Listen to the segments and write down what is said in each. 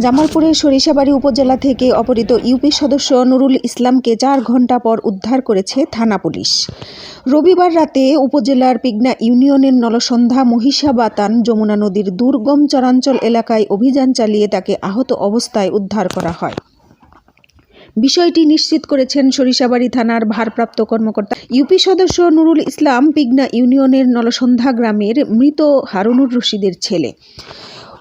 জামালপুরের সরিষাবাড়ি উপজেলা থেকে অপহৃত ইউপি সদস্য নুরুল ইসলামকে চার ঘণ্টা পর উদ্ধার করেছে থানা পুলিশ। রবিবার রাতে উপজেলার পিগনা ইউনিয়নের নলসন্ধ্যা মহিষাবাতান যমুনা নদীর দুর্গম চরাঞ্চল এলাকায় অভিযান চালিয়ে তাকে আহত অবস্থায় উদ্ধার করা হয়। বিষয়টি নিশ্চিত করেছেন সরিষাবাড়ি থানার ভারপ্রাপ্ত কর্মকর্তা। ইউপি সদস্য নুরুল ইসলাম পিগনা ইউনিয়নের নলসন্ধ্যা গ্রামের মৃত হারুনুর রশিদের ছেলে।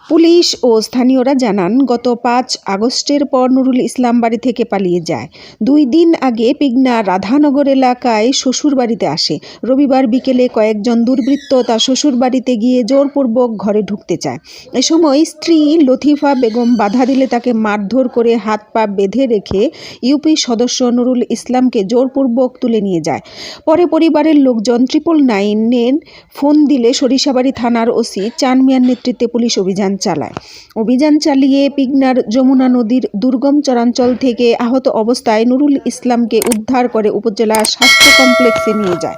পুলিশ ও স্থানীয়রা জানান, গত পাঁচ আগস্টের পর নুরুল ইসলাম বাড়ি থেকে পালিয়ে যায়। দুই দিন আগে পিগনা রাধানগর এলাকায় শ্বশুর বাড়িতে আসে। রবিবার বিকেলে কয়েকজন দুর্বৃত্ত তার শ্বশুর বাড়িতে গিয়ে জোরপূর্বক ঘরে ঢুকতে চায়। এ সময় স্ত্রী লতিফা বেগম বাধা দিলে তাকে মারধর করে হাত পা বেঁধে রেখে ইউপি সদস্য নুরুল ইসলামকে জোরপূর্বক তুলে নিয়ে যায়। পরে পরিবারের লোকজন ট্রিপল নাইনের ফোন দিলে সরিষাবাড়ি থানার ওসি চান মিয়ার নেতৃত্বে পুলিশ অভিযান চালায়। অভিযান চালিয়ে পিগনার যমুনা নদীর দুর্গম চরাঞ্চল থেকে আহত অবস্থায় নুরুল ইসলামকে উদ্ধার করে উপজেলা স্বাস্থ্য কমপ্লেক্সে নিয়ে যায়।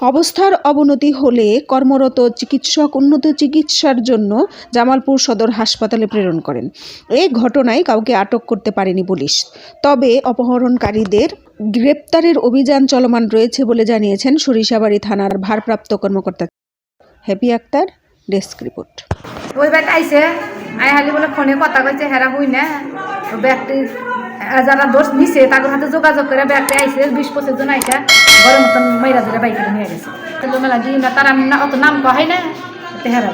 অবস্থার অবনতি হলে কর্মরত চিকিৎসক উন্নত চিকিৎসার জন্য জামালপুর সদর হাসপাতালে প্রেরণ করেন। এই ঘটনায় কাউকে আটক করতে পারেনি পুলিশ। তবে অপহরণকারীদের গ্রেপ্তারের অভিযান চলমান রয়েছে বলে জানিয়েছেন সরিষাবাড়ি থানার ভারপ্রাপ্ত কর্মকর্তা। Happy Akter, desk report. ওই ব্যাগ আইসে আই হালি বলে ফোনে কথা কইছে, হেরা হই না। ব্যাগটি যারা দোষ নিছে, তাদের হাতে যোগাযোগ করে ব্যাগটি আইসে বিশ পঁচিশ জন আইসা ঘরের মতন মাইরা ধরে বাইকে নিয়ে গেছে। মেলা দিই না তারা অত নাম কহাই না হেরা।